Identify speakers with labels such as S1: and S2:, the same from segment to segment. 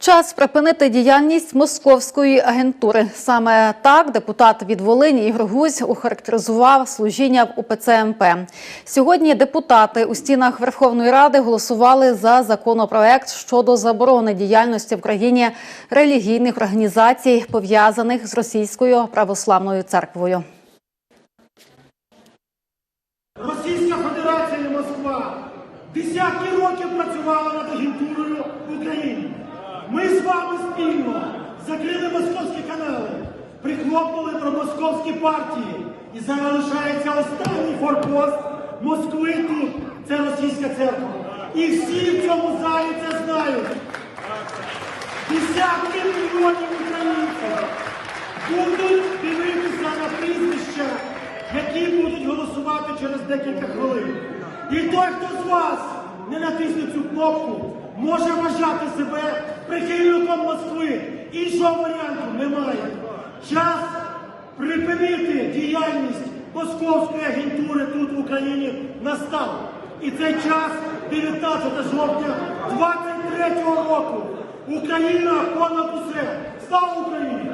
S1: Час припинити діяльність московської агентури. Саме так депутат від Волині Ігор Гузь охарактеризував служіння в УПЦ МП. Сьогодні депутати у стінах Верховної Ради голосували за законопроект щодо заборони діяльності в країні релігійних організацій, пов'язаних з російською православною церквою.
S2: Російська Федерація і Москва десятки років працювала над агентурою в Україні. Ми з вами спільно закрили московські канали, прихлопнули про московські партії. І зараз лишається останній форпост Москви тут. Це російська церква. І всі в цьому залі це знають. Десятки мільйонів українців будуть дивитися на прізвища, які будуть голосувати через декілька хвилин. І той, хто з вас не натисне цю кнопку, може вважати себе прихильником Москви. Іншого варіанту немає. Час припинити діяльність московської агентури тут в Україні настав. І цей час 19 жовтня 23 року. Україна понад усе. Слава Україні!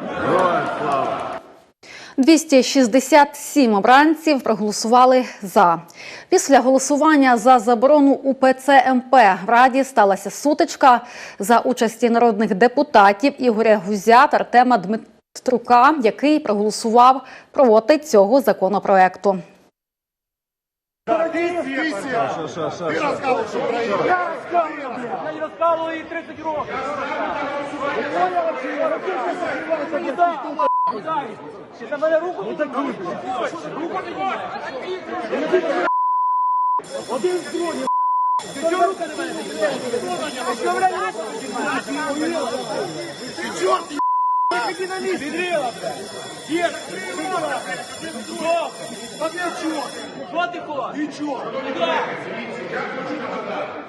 S1: 267 обранців проголосували за. Після голосування за заборону УПЦ МП в Раді сталася сутичка за участі народних депутатів Ігоря Гузя та Артема Дмитрука, який проголосував проти цього законопроекту.
S3: Я не розказував їй 30 років. Куда? Куда? Ти на мене руку не закрутиш. Руку піднімай. Один з другим. Ти чого руку на мене піднімаєш? Ти чого, блядь, руку піднімаєш? Ти чого, ти Иди на месте. Педрила, блядь. Дед, Педрила. Что? А ты чё? Что ты хочешь? Ты чё? Куда?